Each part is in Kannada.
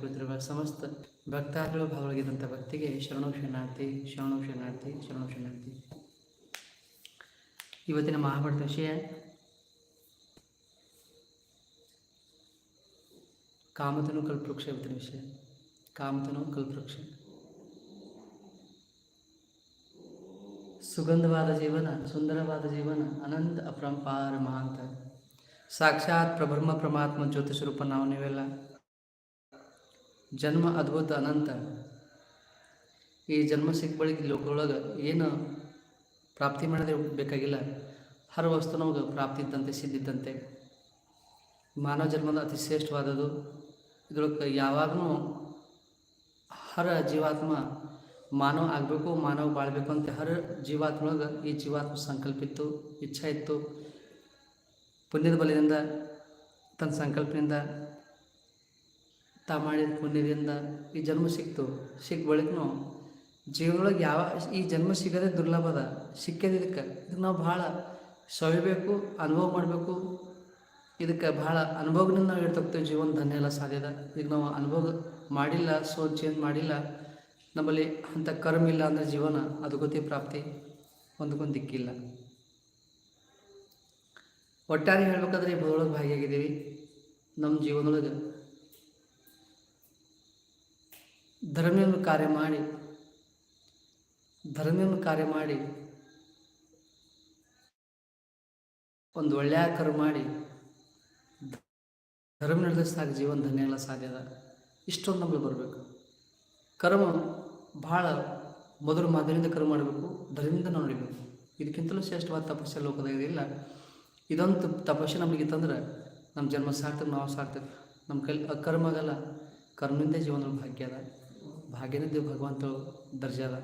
ಕುಳಿತಿರುವ ಸಮಸ್ತ ಭಕ್ತಾದಿಗಳು ಭಾಗವಾಗಿದ್ದಂಥ ಭಕ್ತಿಗೆ ಶರಣು ಶರಣಾರ್ಥಿ ಶರಣು ಶರಣಾರ್ಥಿ ಶರಣು ಶರಣಾರ್ಥಿ ಇವತ್ತಿನ ಮಹಾಭಾರತ ವಿಷಯ ಕಾಮತನು ಕಲ್ಪವೃಕ್ಷ ಇವತ್ತಿನ ವಿಷಯ. ಕಾಮತನು ಕಲ್ಪವೃಕ್ಷ. ಸುಗಂಧವಾದ ಜೀವನ, ಸುಂದರವಾದ ಜೀವನ, ಅನಂತ ಅಪರಂಪಾರ ಮಹಾಂತ. ಸಾಕ್ಷಾತ್ ಪ್ರಬ್ರಹ್ಮ, ಪರಮಾತ್ಮ ಜ್ಯೋತಿ ರೂಪ ನಾವು ನೀವೆಲ್ಲ ಜನ್ಮ ಅದ್ಭುತ ಅನಂತ. ಈ ಜನ್ಮ ಸಿಕ್ಕ ಬಳಿಕ ಲೋಕದೊಳಗೆ ಏನು ಪ್ರಾಪ್ತಿ ಮಾಡದೆ ಬೇಕಾಗಿಲ್ಲ. ಹರ ವಸ್ತು ನಮಗೆ ಪ್ರಾಪ್ತಿ ಇದ್ದಂತೆ ಸಿದ್ಧಿದ್ದಂತೆ ಮಾನವ ಜನ್ಮದ ಅತಿ ಶ್ರೇಷ್ಠವಾದದ್ದು. ಇದ್ರೊಳಗೆ ಯಾವಾಗಲೂ ಹರ ಜೀವಾತ್ಮ ಮಾನವ ಆಗಬೇಕು, ಮಾನವ ಬಾಳಬೇಕು ಅಂತ ಹರ ಜೀವಾತ್ಮೊಳಗೆ ಈ ಜೀವಾತ್ಮ ಸಂಕಲ್ಪ ಇತ್ತು, ಇಚ್ಛೆ ಇತ್ತು. ಪುಣ್ಯದ ಬಲದಿಂದ ತನ್ನ ಸಂಕಲ್ಪದಿಂದ ತಾ ಮಾಡಿದ ಪುಣ್ಯದಿಂದ ಈ ಜನ್ಮ ಸಿಕ್ತು ಸಿಕ್ಕ ಬಳಿಕನು ಜೀವನೊಳಗೆ ಯಾವ ಈ ಜನ್ಮ ಸಿಗೋದೇ ದುರ್ಲಭದ ಸಿಕ್ಕಿದ ಇದಕ್ಕೆ ಇದಕ್ಕೆ ನಾವು ಭಾಳ ಸವಿಬೇಕು, ಅನುಭವ ಮಾಡಬೇಕು. ಇದಕ್ಕೆ ಭಾಳ ಅನುಭವದಿಂದ ನಾವು ಇರ್ತಕ್ಕಂಥ ಜೀವನ ಧನ್ಯ ಎಲ್ಲ ಸಾಧ್ಯದ ಈಗ ನಾವು ಅನುಭವ ಮಾಡಿಲ್ಲ ಸೊ ಚೇಂಜ್ ಮಾಡಿಲ್ಲ. ನಮ್ಮಲ್ಲಿ ಅಂಥ ಕರ್ಮ ಇಲ್ಲ ಅಂದರೆ ಜೀವನ ಅದು ಗೊತ್ತಿ ಪ್ರಾಪ್ತಿ, ಒಂದಕ್ಕೊಂದು ದಿಕ್ಕಿಲ್ಲ. ಒಟ್ಟಾರೆ ಹೇಳ್ಬೇಕಾದ್ರೆ ಈ ಭಾಗಿಯಾಗಿದ್ದೀವಿ. ನಮ್ಮ ಜೀವನದೊಳಗೆ ಧರ್ಮವನ್ನು ಕಾರ್ಯ ಮಾಡಿ ಧರ್ಮವನ್ನು ಕಾರ್ಯ ಮಾಡಿ, ಒಂದು ಒಳ್ಳೆಯ ಕರ್ಮ ಮಾಡಿ, ಧರ್ಮ ನಡೆಸಿದಾಗ ಜೀವನ ಧನ್ಯ ಎಲ್ಲ ಅದ. ಇಷ್ಟೊಂದು ನಮಗೆ ಬರಬೇಕು. ಕರ್ಮ ಭಾಳ ಮೊದಲು ಮಾದರಿಯಿಂದ ಕರ್ಮ ಮಾಡಬೇಕು, ಧರ್ಮದಿಂದ ನಾವು ನಡಿಬೇಕು. ಇದಕ್ಕಿಂತಲೂ ಶ್ರೇಷ್ಠವಾದ ತಪಸ್ಸೆ ಲೋಕದಾಗ ಇಲ್ಲ ಇದೊಂದು ತಪಸ್ಸೆ ನಮಗಿತ್ತಂದ್ರೆ ನಮ್ಮ ಜನ್ಮ ಸಾರ್ಥಕ ನಾವು ಸಾಕ್ತೇವೆ. ನಮ್ಮ ಕೈಲಿ ಅಕರ್ಮ ಆಗಲ್ಲ, ಕರ್ಮದಿಂದ ಜೀವನ ಭಾಗ್ಯ ಅದ. ಭಾಗ್ಯದಿಂದ ಭಗವಂತ ದರ್ಜೆ ಅದ.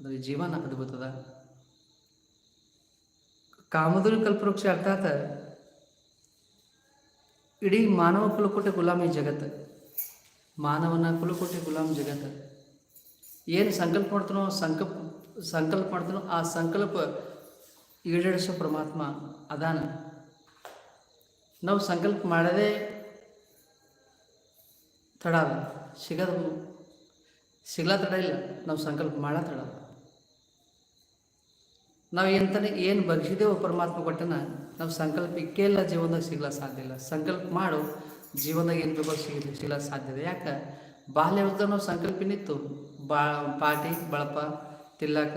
ಅದ್ರ ಜೀವನ ಅದ್ಭುತದ ಅದ ಕಾಮಧುರ ಕಲ್ಪವೃಕ್ಷ ಅರ್ಥಾತ್ ಇಡೀ ಮಾನವ ಕುಲಕೋಟೆ ಗುಲಾಮಿ ಜಗತ್ತು. ಮಾನವನ ಕುಲಕೋಟೆ ಗುಲಾಮ್ ಜಗತ್ತು. ಏನು ಸಂಕಲ್ಪ ಮಾಡ್ತಾನೋ ಸಂಕಲ್ಪ ಸಂಕಲ್ಪ ಮಾಡ್ತಾನೋ ಆ ಸಂಕಲ್ಪ ಈಡೇರಿಸೋ ಪರಮಾತ್ಮ ಅದಾನ. ನಾವು ಸಂಕಲ್ಪ ಮಾಡದೇ ತಡ ಸಿಗೋದು ಸಿಗ್ಲಾ ತಡ ಇಲ್ಲ. ನಾವು ಸಂಕಲ್ಪ ಮಾಡೋ ತಡ. ನಾವು ಎಂತಾನೆ ಏನು ಬಗ್ಸಿದೇವೋ ಪರಮಾತ್ಮ ಕೊಟ್ಟನ ನಾವು ಸಂಕಲ್ಪ ಇಕ್ಕೇ ಇಲ್ಲ, ಜೀವನದಾಗ ಸಿಗ್ಲಾ ಸಾಧ್ಯ ಇಲ್ಲ. ಸಂಕಲ್ಪ ಮಾಡು, ಜೀವನದಾಗ ಏನು ಬೇಕೋ ಸಿಗಲಿ ಸಿಗ್ಲಾ ಸಾಧ್ಯ ಇದೆ. ಯಾಕೆ? ಬಾಲ್ಯವಾಗ ನಾವು ಸಂಕಲ್ಪ ಏನಿತ್ತು? ಬಾ ಪಾಟಿ, ಬಳಪ ತಿಲ್ಲಕ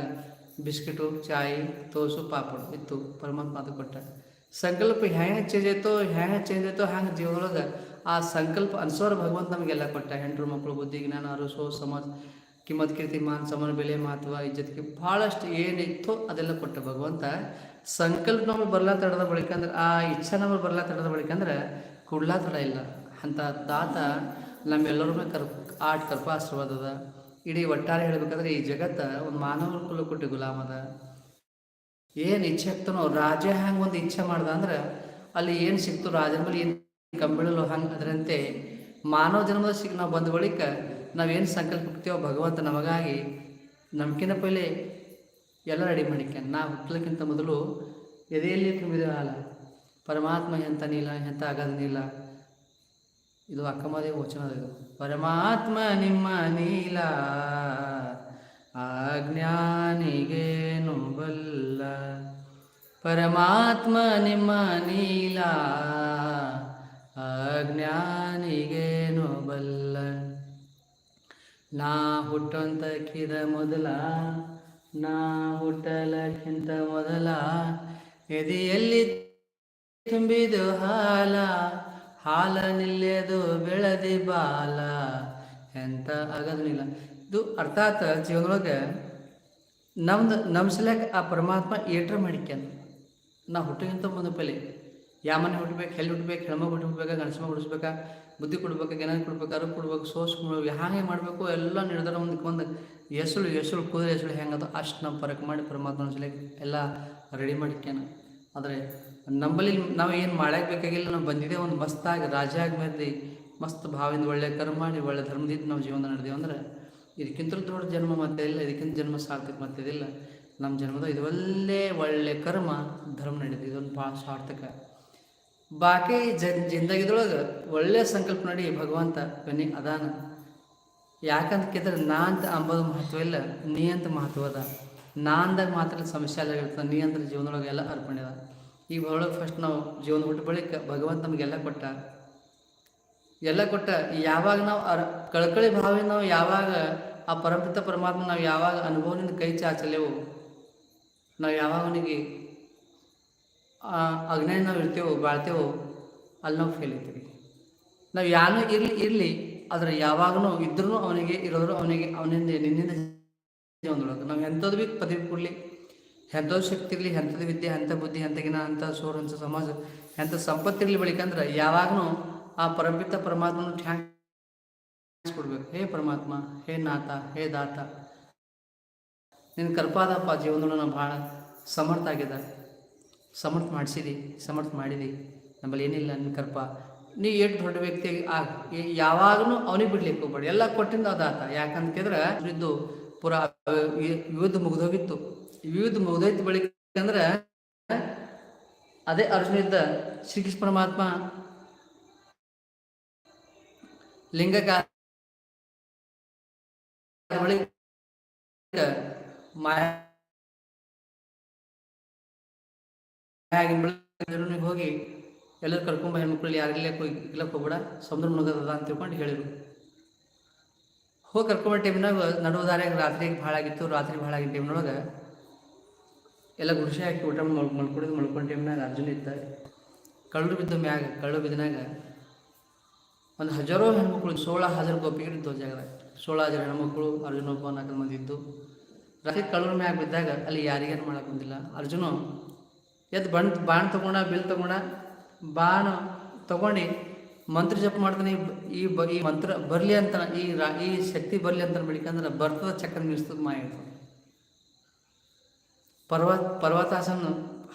ಬಿಸ್ಕಿಟು, ಚಾಯಿ, ತೋಸು, ಪಾಪಡು ಇತ್ತು. ಪರಮಾತ್ಮ ಅದು ಕೊಟ್ಟ. ಸಂಕಲ್ಪ ಹ್ಯಾಂಗೆ ಚೇಂಜ್ ಆಯ್ತೋ ಹ್ಯಾಂಗೆ ಚೇಂಜ್ ಆಯ್ತೋ ಹ್ಯಾಂಗೆ ಜೀವನದೊಳಗೆ ಆ ಸಂಕಲ್ಪ ಅನ್ಸೋರ ಭಗವಂತ ನಮಗೆಲ್ಲ ಕೊಟ್ಟ. ಹೆಂಡ್ರು ಮಕ್ಕಳು ಬುದ್ಧಿ, ಜ್ಞಾನ, ಅರಸೋ, ಸಮಾಜ, ಕಿಮ್ಮತ್, ಕೀರ್ತಿ, ಮಾನ್, ಸಮಾನ, ಬೆಲೆ, ಮಹತ್ವ, ಇಜ್ಜತ್ಗೆ ಭಾಳಷ್ಟು ಏನಿತ್ತೋ ಅದೆಲ್ಲ ಕೊಟ್ಟ ಭಗವಂತ ಸಂಕಲ್ಪ ನಮಗೆ ಬರ್ಲಾ ತಡದ ಬಳಿಕ ಅಂದ್ರೆ, ಆ ಇಚ್ಛೆ ನಮಗೆ ಬರ್ಲಾ ತಡದ ಬಳಿಕ ಅಂದ್ರೆ ಕುಡ್ಲಾ ತಡ ಇಲ್ಲ. ಅಂತ ತಾತ ನಮ್ಮೆಲ್ಲರ ಮೇಲೆ ಕರ್, ಆಟ್ ಕಲ್ಪ ಆಶೀರ್ವಾದದ ಇಡೀ ಒಟ್ಟಾರೆ ಹೇಳ್ಬೇಕಂದ್ರೆ ಈ ಜಗತ್ತ ಒಂದು ಮಾನವ ಕುಲ ಕೊಟ್ಟಿ ಗುಲಾಮದ ಏನು ಇಚ್ಛೆ ಆಗ್ತಾನೋ, ರಾಜ ಹ್ಯಾಂಗೆ ಒಂದು ಇಚ್ಛೆ ಮಾಡ್ದ ಅಂದ್ರೆ ಅಲ್ಲಿ ಏನು ಸಿಕ್ತು, ರಾಜನ ಮೇಲೆ ಏನು ಕಂಬಿಳಲು ಹಂಗೆ ಅದರಂತೆ ಮಾನವ ಜನ್ಮದ ಸಿಗ್ ನಾವು ಬಂದ ಬಳಿಕ ನಾವೇನು ಸಂಕಲ್ಪ ಕೊಡ್ತೀವೋ ಭಗವಂತ ನಮಗಾಗಿ ನಮ್ಕಿಂತ ಪೈಲೆ ಎಲ್ಲ ರೆಡಿ ಮಾಡಿಕ ನಾ ಹುಟ್ಟಲಿಕ್ಕಿಂತ ಮೊದಲು ಎದೆಯಲ್ಲಿ ತುಂಬಿದ ಹಾಲ. ಪರಮಾತ್ಮ ಎಂತ ನೀಲ, ಎಂತ ಆಗದ ನೀಲ. ಇದು ಅಕ್ಕಮದೇವ ವಚನ ಇದು. ಪರಮಾತ್ಮ ನಿಮ್ಮ ನೀಲ ಆಜ್ಞಾನಿಗೇನು ಬಲ್ಲ ಪರಮಾತ್ಮ ನಿಮ್ಮ ನೀಲ ಅಜ್ಞಾನಿಗೇನು ಬಲ್ಲ ನಾ ಹುಟ್ಟಂತಕ್ಕಿದ ಮೊದಲ, ನಾ ಹುಟ್ಟಲಕ್ಕಿಂತ ಮೊದಲ, ಎದೆಯಲ್ಲಿ ತುಂಬಿದು ಹಾಲ ಹಾಲ ನಿಲ್ಲೆದು ಬೆಳದಿ ಬಾಲ. ಎಂತ ಆಗೋದಿಲ್ಲ ಇದು ಅರ್ಥಾತ್ ಜೀವನದೊಳಗೆ ನಮ್ದು ನಮ್ಮ ಸಲಕ್ಕೆ ಆ ಪರಮಾತ್ಮ ಏಟ್ರ ಮಾಡಿಕ್ಯಾನ. ನಾ ಹುಟ್ಟಿಗಿಂತ ಮುಂದೆ ಯಾವ ಮನೆ ಹುಟ್ಟಬೇಕು ಎಲ್ಲಿ ಹುಟ್ಟಬೇಕು ಹೆಣ್ಮಗ್ ಹುಟ್ಟಬೇಕಾ ಗಣಸಮ ಹುಡಿಸ್ಬೇಕಾ ಬುದ್ಧಿ ಕೊಡ್ಬೇಕಾ, ಜ್ಞಾನ ಕೊಡ್ಬೇಕು ಅರು ಕೊಡ್ಬೇಕು, ಸೋಸ್ ಕೊಡ್ಬೇಕು ಹಾಗೆ ಮಾಡಬೇಕು? ಎಲ್ಲ ನಿರ್ಧಾರ ಒಂದು ಒಂದು. ಎಸಳು ಎಸಳು ಕುದುರೆ ಎಸಳು ಹೆಂಗದ ಅಷ್ಟು ನಾವು ಪರಕ್ ಮಾಡಿ ಪರಮಾತ್ಮನ ಸಲಕ್ಕೆ ಎಲ್ಲ ರೆಡಿ ಮಾಡಿಕ್ಯಾನ. ಆದರೆ ನಂಬಲ್ಲಿ ನಾವು ಏನು ಮಾಡಕ್ಕೆ ಬೇಕಾಗಿಲ್ಲ, ನಾವು ಬಂದಿದೆ ಒಂದು ಮಸ್ತಾಗಿ ರಾಜ ಆಗಿ ಮಸ್ತ್ ಭಾವಿಂದ ಒಳ್ಳೆ ಕರ್ಮ ಮಾಡಿ, ಒಳ್ಳೆ ಧರ್ಮದಿಂದ ನಾವು ಜೀವನ ನಡೆದೇವು ಅಂದ್ರೆ ಇದಕ್ಕಿಂತಲೂ ದೊಡ್ಡ ಜನ್ಮ ಮತ್ತೆ ಇಲ್ಲ ಇದಕ್ಕಿಂತ ಜನ್ಮ ಸಾರ್ಥಕ ಮತ್ತೆ ಇದಿಲ್ಲ. ನಮ್ಮ ಜನ್ಮದ ಇದು ಒಳ್ಳೆ ಒಳ್ಳೆ ಕರ್ಮ, ಧರ್ಮ ನಡೆದಿದೆ. ಇದೊಂದು ಭಾಳ ಸಾರ್ಥಕ. ಬಾಕಿ ಜಿಂದಗಿದೊಳಗೆ ಒಳ್ಳೆಯ ಸಂಕಲ್ಪ ನಡಿ ಭಗವಂತ ಬನ್ನಿ ಅದಾನ. ಯಾಕಂತ ಕೇಳಿದ್ರೆ ನಾ ಅಂತ ಅಂಬೋದು ಮಹತ್ವ ಇಲ್ಲ ನೀ ಅಂತ ಮಹತ್ವ ಅದ. ನಾ ಅಂದಾಗ ಮಾತ್ರ ಸಮಸ್ಯೆ ಎಲ್ಲ ಇರ್ತದೆ, ನೀ ಅಂದ್ರೆ ಜೀವನದೊಳಗೆ ಎಲ್ಲ ಅರ್ಪಣೆ ಅದ. ಈಗ ಒಳಗೆ ಫಸ್ಟ್ ನಾವು ಜೀವನ ಹುಟ್ಟು ಬಳಿಕ ಭಗವಂತ ನಮಗೆಲ್ಲ ಕೊಟ್ಟ. ಎಲ್ಲ ಕೊಟ್ಟ, ಯಾವಾಗ ನಾವು ಅರ್, ಕಳ್ಕಳಿ ಭಾವಿ ನಾವು ಯಾವಾಗ ಆ ಪರಮಪಿತ ಪರಮಾತ್ಮ ನಾವು ಯಾವಾಗ ಅನುಭವದಿಂದ ಕೈ ಚಾಚಲೆವು, ನಾವು ಯಾವಾಗ ಅವನಿಗೆ ಆ ನಾವು ಇರ್ತೇವೋ, ಬಾಳ್ತೇವೋ, ಅಲ್ಲಿ ನಾವು ಫೇಲ್ ಇರ್ತೀವಿ. ನಾವು ಯಾರನ್ನೂ ಇರಲಿ ಇರಲಿ, ಆದರೆ ಯಾವಾಗಲೂ ಇದ್ರೂ ಅವನಿಗೆ ಇರೋರು ಅವನಿಗೆ, ಅವನಿಂದ, ನಿನ್ನಿಂದ ಜೀವನದೊಳಗೆ. ನಾವು ಎಂಥದ್ದು ಬಿ ಪದವಿ ಕೊಡಲಿ, ಎಂಥದ್ದು ಶಕ್ತಿ ಇರಲಿ, ಎಂಥದ್ದು ವಿದ್ಯೆ, ಎಂಥ ಬುದ್ಧಿ, ಎಂಥ ಜ್ಞಾನ ಅಂಥ ಸೋರ್ ಅಂಥ ಸಮಾಜ, ಎಂಥ ಸಂಪತ್ತಿರಲಿ ಬಳಿಕಂದ್ರೆ ಯಾವಾಗಲೂ ಆ ಪರಮಿತ ಪರಮಾತ್ಮನ ಕೊಡ್ಬೇಕು ಹೇ ಪರಮಾತ್ಮ, ಹೇ ನಾಥ, ಹೇ ದಾತ, ನಿನ್ನ ಕರ್ಪಾದಪ್ಪ ಜೀವನದೊಳಗೆ ಭಾಳ ಸಮರ್ಥ ಆಗಿದೆ ಸಮರ್ಥ ಮಾಡಿಸಿರಿ ಸಮರ್ಥ ಮಾಡಿರಿ ನಮ್ಮಲ್ಲಿ ಏನಿಲ್ಲ ನಿನ್ನ ಕರ್ಪ. ನೀ ಎಷ್ಟು ದೊಡ್ಡ ವ್ಯಕ್ತಿ ಆ ಯಾವಾಗಲೂ ಅವನಿಗೆ ಬಿಡ್ಲಿಕ್ಕೆ ಹೋಗ್ಬೇಡಿ. ಎಲ್ಲ ಕೊಟ್ಟಿಂದ ಅದಾತ ಯಾಕಂತ ಕೇಳಿದ್ರೆ ಇದ್ದು ಪುರಾ ವಿವಿಧ ಮುಗಿದೋಗಿತ್ತು. ಯುದ್ಧ ಮುಗಿದೋಯ್ತು ಬಳಿಕ ಅಂದ್ರೆ ಅದೇ ಅರ್ಜುನ ಇದ್ದ ಶ್ರೀಕೃಷ್ಣ ಪರಮಾತ್ಮ ಲಿಂಗಕ ಮಾಯ ಆಗಿನ ಬಳಿಕ ಹೋಗಿ ಎಲ್ಲರೂ ಕರ್ಕೊಂಬ ಹೆಣ್ಮಕ್ಳು ಯಾರಿಲ್ಲ ಇಲ್ಲಕ್ಕೆ ಹೋಗ್ಬೇಡ, ಸಮುದ್ರ ಮುಳುಗದ ಅಂತ ತಿಳ್ಕೊಂಡು ಹೇಳಿದ್ರು ಹೋಗಿ ಕರ್ಕೊಂಬ ಟೈಮ್ನಾಗ ನಡುವ ದಾರ್ಯಾಗ ರಾತ್ರಿಗೆ ಭಾಳ ಆಗಿತ್ತು, ರಾತ್ರಿ ಭಾಳ ಆಗಿದ್ದ ಟೈಮ್ನೊಳಗೆ ಎಲ್ಲ ಗುಡಿಸಿ ಹಾಕಿ ಊಟ ಮಲ್ಕೊಂಡಿದ್ದು ಮಲ್ಕೊಂಡ ಟೈಮ್ನಾಗ ಅರ್ಜುನ ಇದ್ದ. ಕಳ್ಳು ಬಿದ್ದ ಮ್ಯಾಗ, ಕಳ್ಳು ಬಿದ್ದನಾಗ ಒಂದು ಹಜಾರೋ ಹೆಣ್ಮಕ್ಳು ಸೋಳ ಹಜಾರ್ ಗೋಪಿಗಳು ಇದ್ದು ಜಾಗದಾಗ. ಸೋಳ ಹಜಾರ್ ಹೆಣ್ಮಕ್ಳು ಅರ್ಜುನ ಒಬ್ಬ ನಾಲ್ಕು ಮಂದಿ ಇದ್ದು ರಾತ್ರಿ ಕಳ್ಳರ ಮ್ಯಾಗ ಬಿದ್ದಾಗ ಅಲ್ಲಿ ಯಾರಿಗೇನು ಮಾಡೋಕೆ ಬಂದಿಲ್ಲ. ಅರ್ಜುನ ಎದ್ದು ಬಣ್ ಬಾಣ ತಗೊಂಡ, ಬಿಲ್ ತಗೊಂಡ, ಬಾಣ ತಗೊಂಡು ಮಂತ್ರ ಜಪ ಮಾಡ್ತಾನೆ, ಈ ಬ- ಈ ಮಂತ್ರ ಬರಲಿ ಅಂತ, ಈ ರಾ, ಈ ಶಕ್ತಿ ಬರಲಿ ಅಂತ ಬೆಳಿಕಂದ್ರೆ ಬರ್ತದ ಚಕ್ರ ನಿಲ್ಲಿಸ್ತದ ಮಾಯ ಪರ್ವ ಪರ್ವತ, ಪರ್ವತಾಸನ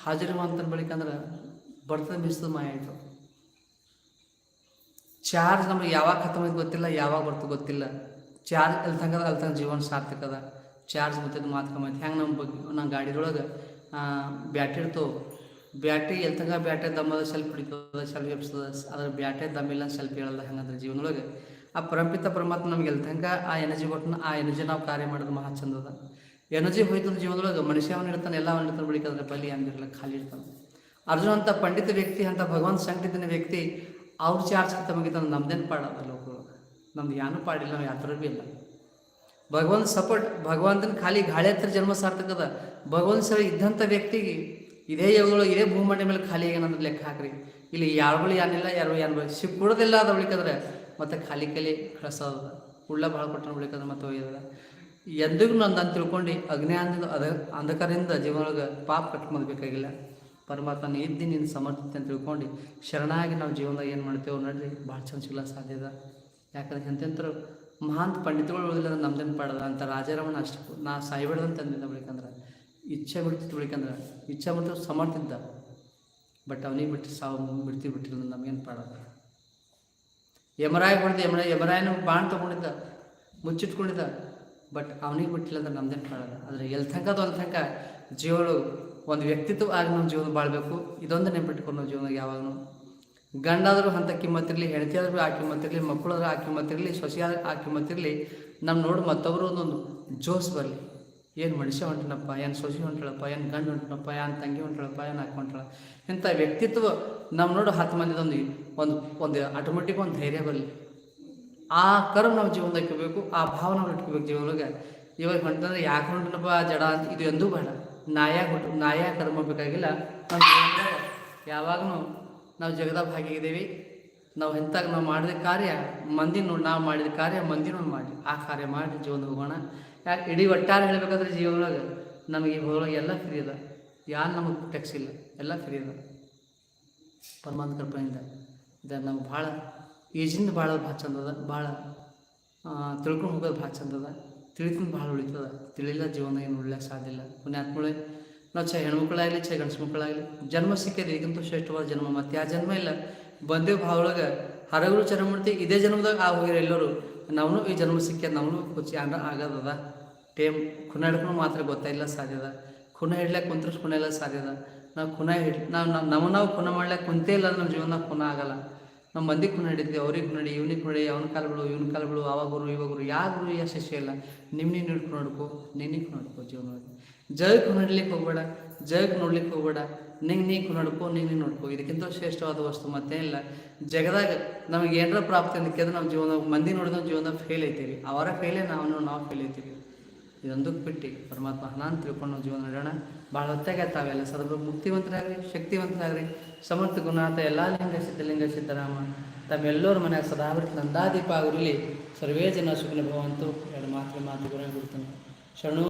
ಹಾಜರಿ ಅಂತ ಬೆಳಿಕಂದ್ರೆ ಬರ್ತದ ಮಿಸ್ತದ ಮಾಯ ಆಯ್ತು ಚಾರ್ಜ್ ನಮಗೆ ಯಾವಾಗ ಖತಮ್ ಗೊತ್ತಿಲ್ಲ, ಯಾವಾಗ ಬರ್ತದೆ ಗೊತ್ತಿಲ್ಲ. ಚಾರ್ಜ್ ಅಲ್ಲಿ ತಂಗದ ಅಲ್ಲಿ ಜೀವನ ಸಾರ್ಥಕ ಚಾರ್ಜ್ ಮತ್ತೆ ಮಾತು ಹೆಂಗೆ ನಮ್ಮ ಬಗ್ಗೆ ನಮ್ಮ ಗಾಡಿದೊಳಗೆ ಬ್ಯಾಟ್ರಿ ಇರ್ತವೆ. ಬ್ಯಾಟ್ರಿ ಎಲ್ಲಿ ತನಕ ಬ್ಯಾಟ್ರಿ ದಮ್ಮದ ಸೆಲ್ಫ್ ಹಿಡಿತದ ಸೆಲ್ಫ್ ಎಪ್ಸ್ತದ ಅದ್ರ ಬ್ಯಾಟ್ರಿ ದಮ್ಮಿಲ್ಲ ಸೆಲ್ಫ್ ಹೇಳಲ್ಲ ಹಂಗಂದ್ರೆ ಜೀವನದೊಳಗೆ. ಆ ಪರಂಪಿತ ಪರಮಾತ್ಮ ನಮ್ಗೆ ಎಲ್ತಂಗ ಆ ಎನರ್ಜಿ ಕೊಟ್ಟನ ಆ ಎನರ್ಜಿ ನಾವು ಕಾರ್ಯ ಮಾಡೋದು ಮಹಾ ಚಂದದ. ಎನರ್ಜಿ ಹೋಯ್ತದ ಅಂದ್ರೆ ಜೀವನದೊಳಗೆ ಮನುಷ್ಯ ಅವನು ಇರ್ತಾನೆ ಎಲ್ಲ ಅವನು ಇರ್ತಾನೆ ಬಳಿಕ ಬಲಿ ಹಂಗಿರಲ್ಲ ಖಾಲಿ ಇರ್ತಾನೆ ಅರ್ಜುನ ಅಂತ ಪಂಡಿತ ವ್ಯಕ್ತಿ, ಅಂತ ಭಗವಂತ ಸಂಕಟಿತನ ವ್ಯಕ್ತಿ, ಅವ್ರ ಚಾರ್ಜ್ ಅಂತ ಮುಗಿತಾನೆ ನಮ್ದೇನು ಪಾಡಲ್ಲ ಲೋಕಗಳು ನಮ್ದು ಯಾನು ಪಾಡಿಲ್ಲ ನಾವು ಯಾವ ಥರ ಭೀ ಇಲ್ಲ. ಭಗವಂತ ಸಪೋರ್ಟ್ ಭಗವಂತನ ಖಾಲಿ ಗಾಳಿ ಹತ್ರ ಜನ್ಮ ಸಾರ್ಥಕದ. ಭಗವಂತ ಸರಿ ಇದ್ದಂಥ ವ್ಯಕ್ತಿಗೆ ಇದೇ ಯೋಗಗಳು ಇದೇ ಭೂಮಂಡ ಮೇಲೆ ಖಾಲಿ ಏನಂದ್ರೆ ಲೆಕ್ಕ ಹಾಕ್ರಿ. ಇಲ್ಲಿ ಯಾರುಗಳು ಏನಿಲ್ಲ ಯಾರು ಏನು ಶಿವ್ ಕೊಡೋದಿಲ್ಲ ಅದ ಉಳಿಕಂದ್ರೆ ಮತ್ತೆ ಖಾಲಿ ಕಲಿ ಕಳಿಸೋದ ಉಳ್ಳ ಭಾಳ ಕೊಟ್ಟನ ಉಳಿಕಂದ್ರೆ ಮತ್ತೆ ಹೋಗಿದ ಎಂದಿಗೂ ನಾನು ಅಂತ ತಿಳ್ಕೊಂಡು ಅಜ್ಞಾನದಿಂದ ಅದ ಅಂಧಕಾರದಿಂದ ಜೀವನೊಳಗೆ ಪಾಪ ಕಟ್ಕೊಂಡ್ಬೇಕಾಗಿಲ್ಲ ಪರಮಾತ್ಮನ ಇದ್ದಿ ನಿನ್ನ ಸಮರ್ಥತೆ ಅಂತ ತಿಳ್ಕೊಂಡು ಶರಣಾಗಿ ನಾವು ಜೀವನದಾಗ ಏನು ಮಾಡ್ತೇವೆ ನೋಡ್ರಿ ಭಾಳ ಚಂದ ಸಿಗಲ್ಲ ಸಾಧ್ಯ ಅದ. ಯಾಕಂದ್ರೆ ಎಂತೆಂಥರು ಮಹಾಂತ ಪಂಡಿತಗಳು ಉಳಿದಿಲ್ಲ ನಮ್ದೇನು ಪಾಡದ? ಅಂತ ರಾಜಾರಾಮನ ಅಷ್ಟು ನಾ ಸಾಯ್ಬೇಡ್ದಂತ ಅಂದಿದ್ದ ಇಚ್ಛೆ ಬಿಡ್ತಿತ್ತು ಬಳಿಕಂದ್ರೆ ಇಚ್ಛೆ ಬಿಟ್ಟು ಸಮರ್ಥಿದ್ದ. ಬಟ್ ಅವನಿಗೆ ಬಿಟ್ಟು ಸಾವು ಬಿಡ್ತಿ ಬಿಟ್ಟಿಲ್ಲ, ನಮಗೇನು ಪಾಡ. ಯಮರಾಯ ಹೊಡೆದು ಯಮರ ಯಮರಾಯನ ಬಾಣ್ ತೊಗೊಂಡಿದ್ದ, ಮುಚ್ಚಿಟ್ಕೊಂಡಿದ್ದ, ಬಟ್ ಅವನಿಗೆ ಬಿಟ್ಟಿಲ್ಲ ಅಂದ್ರೆ ನಮ್ದೇನು ಪಾಡಲ್ಲ ಆದರೆ ಎಲ್ಲಿ ತನಕ ಅದು ತನಕ ಜೀವಳು ಒಂದು ವ್ಯಕ್ತಿತ್ವ ಆಗಿ ನಮ್ಮ ಜೀವನ ಬಾಳಬೇಕು. ಇದೊಂದು ನೆನ್ಪಿಟ್ಕೊಂಡು ನಾವು ಜೀವನ ಯಾವಾಗಲೂ. ಗಂಡಾದರೂ ಅಂತ ಕಿಮ್ಮತ್ತಿರಲಿ ಹೆಂಡತಿ ಆದರೂ ಆ ಕಿಮ್ಮತ್ತಿರಲಿ ಮಕ್ಕಳಾದ್ರೂ ಆ ಕಿಮ್ಮತ್ತಿರಲಿ ಸೊಸೆಯಾದ ಆ ಕಿಮ್ಮತ್ತಿರಲಿ ನಮ್ಮ ನೋಡು ಮತ್ತೊಬ್ಬರು ಒಂದೊಂದು ಜೋಸ್ ಬರಲಿ. ಏನು ಮನುಷ್ಯ ಹೊಂಟನಪ್ಪ, ಏನು ಸೊಸಿ ಹೊಂಟಳಪ್ಪ ಏನು ಗಂಡು ಹೊಂಟನಪ್ಪ, ಏನು ತಂಗಿ ಹೊಂಟಳಪ್ಪ ಏನು ಹಾಕಿ ಹೊಂಟಳ ಇಂಥ ವ್ಯಕ್ತಿತ್ವ ನಮ್ಮ ನೋಡು ಹತ್ತು ಮಂದಿದೊಂದು ಒಂದು ಒಂದು ಆಟೋಮೆಟಿಕ್ ಒಂದು ಧೈರ್ಯ ಬರಲಿ. ಆ ಕರ್ಮ ನಾವು ಜೀವನದಾಗ ಇಟ್ಕೋಬೇಕು, ಆ ಭಾವ ನಾವು ಇಟ್ಕೋಬೇಕು ಜೀವನದಾಗ ಇವಾಗ ಹೊಂಟಂದ್ರೆ ಯಾಕೆ ಹೊಂಟನಪ್ಪ ಜಡ ಅಂತ ಇದು ಎಂದೂ ಬೇಡ. ನಾಯಾಗ ಹೊಟ್ಟು ನಾಯಾಗ ಕರ್ಮ ಬೇಕಾಗಿಲ್ಲ. ನಮ್ಮ ಯಾವಾಗಲೂ ನಾವು ಜಗದ ಭಾಗಿಯಾಗಿದ್ದೀವಿ ನಾವು ಎಂತಾಗ ನಾವು ಮಾಡಿದ ಕಾರ್ಯ, ಮಂದಿ ನೋಡಿ ನಾವು ಮಾಡಿದ ಕಾರ್ಯ, ಮಂದಿ ಮಾಡಿ. ಆ ಕಾರ್ಯ ಮಾಡಿ ಜೀವನ ಹೋಗೋಣ. ಯಾಕೆ ಇಡೀ ಒಟ್ಟಾರೆ ಹೇಳಬೇಕಾದ್ರೆ ಜೀವನೊಳಗೆ ನಮಗೆ ಈ ಭೂಮಿಯೊಳಗೆ ಎಲ್ಲ ಫ್ರೀ ಅದ. ಯಾರು ನಮಗೆ ಟ್ಯಾಕ್ಸ್ ಇಲ್ಲ, ಎಲ್ಲ ಫ್ರೀ ಅದ. ಪರಮಾತ್ಮ ಕೃಪೆಯಿಂದ. ಇದು ನಮ್ಗೆ ಭಾಳ ಈಜಿಂದ ಭಾಳ ಭಾಳ ಚಂದದ ಭಾಳ ತಿಳ್ಕೊಂಡು ಹೋಗೋದು ಭಾಳ ಚಂದದ ತಿಳಿದಿಂದ ಭಾಳ ಉಳಿತದ. ತಿಳಿಲ್ಲ ಜೀವನ ಏನು ಉಳ್ಳೆ ಸಾಧ್ಯ ಇಲ್ಲ. ಪುಣ್ಯಾತ್ಮಳೆ ನಾವು ಚೆ ಹೆಣ್ಮಕ್ಳಾಗಲಿ ಚೆ ಗಂಡ್ಸು ಮಕ್ಕಳಾಗಲಿ ಜನ್ಮ ಸಿಕ್ಕಿದೆ ಈಗಂತೂ ಶ್ರೇಷ್ಠವಾದ ಜನ್ಮ. ಮತ್ತೆ ಆ ಜನ್ಮ ಇಲ್ಲ ಬಂದೇವು ಭಾವೊಳಗೆ ಹರಗರು ಚರಮೂರ್ತಿ ಇದೇ ಜನ್ಮದಾಗ ಆ ಹೋಗಿರೋ ಎಲ್ಲರೂ ನಾವು ಈ ಜನ್ಮ ಸಿಕ್ಕಿ ನಾವು ಕುಚಿ ಆಗದದ. ಟೇಮ್ ಖುನ ಹಿಡ್ಕೊಂಡು ಮಾತ್ರ ಗೊತ್ತಾಯಿಲ್ಲ ಸಾಧ್ಯದ? ಖುನ ಹಿಡ್ಲಕ್ಕೆ ಕುಂತ್ರೆ ಖುನ ಇಲ್ಲ ಸಾಧ್ಯದ? ನಾವು ಖುನ ಹಿಡ್, ನಾವು ನಮ್ಮ ನಾವು ಖುನ ಮಾಡ್ಲಿಕ್ಕೆ ಕುಂತೇ ಇಲ್ಲ ನಮ್ಮ ಜೀವನದಾಗ ಖುನ ಆಗಲ್ಲ. ನಮ್ಮ ಮಂದಿ ಖುನ ಹಿಡಿದ್ವಿ, ಅವ್ರಿಗೆ ನೋಡಿ ಇವ್ನಿಗೆ ನೋಡಿ ಅವನ ಕಾಲಗಳು, ಇವನ ಕಾಲಗಳು ಅವಾಗರು ಇವಾಗರು ಯಾರು ಯಶಸ್ವಿ ಇಲ್ಲ. ನಿಮ್ಮ ನೀನು ಹಿಡ್ಕೊಂಡು ನೋಡ್ಕೊ ಖುನ ಹಿಡ್ಕೊ ಜೀವನವಾಗಿ ಜಗಕ್ಕೆ ಹಿಡ್ಲಿಕ್ಕೆ ಹೋಗ್ಬೇಡ ಜಗಕ್ಕೆ ನೋಡ್ಲಿಕ್ಕೆ ಹೋಗ್ಬೇಡ, ನಿಂಗೆ ನೀ ನೋಡ್ಕೊ ನಿಂಗೆ ನಿನ್ನೆ ನೋಡ್ಕೊ. ಇದಕ್ಕಿಂತ ಶ್ರೇಷ್ಠವಾದ ವಸ್ತು ಮತ್ತೇನಿಲ್ಲ ಜಗದಾಗ ನಮಗೆ ಏನರ ಪ್ರಾಪ್ತಿ ಅಂತ ನಮ್ಮ ಜೀವನ ಮಂದಿ ನೋಡಿದ್ರೆ ಜೀವನದಾಗ ಫೇಲ್ ಐತೀವಿ. ಅವರ ಫೇಲೇ ನಾವು ನಾವು ಫೇಲ್ ಐತೀವಿ. ಇದೊಂದಕ್ಕೆ ಬಿಟ್ಟು ಪರಮಾತ್ಮ ಹನಾನ್ ತಿಳ್ಕೊಂಡು ಜೀವನ ನಡೆಯೋಣ. ಭಾಳ ಹೊತ್ತಾಗ ತಾವೆಲ್ಲ. ಸದೃಢ ಮುಕ್ತಿವಂತರಾಗ್ರಿ, ಶಕ್ತಿವಂತರಾಗ್ರಿ. ಸಮರ್ಥ ಗುಣಾತ ಎಲ್ಲ ಲಿಂಗ ಸಿದ್ಧಲಿಂಗ ಸಿದ್ದರಾಮ, ತಮ್ಮೆಲ್ಲರ ಮನೆಯಾಗ ಸದಾವೃತ ನಂದಾದೀಪ ಆಗಿರಲಿ ಸರ್ವೇ ಜನ ಸುಖನ ಭವಂತು ಎರಡು ಮಾತ್ರ ಮಾತು ಗುರುತನು ಶರಣು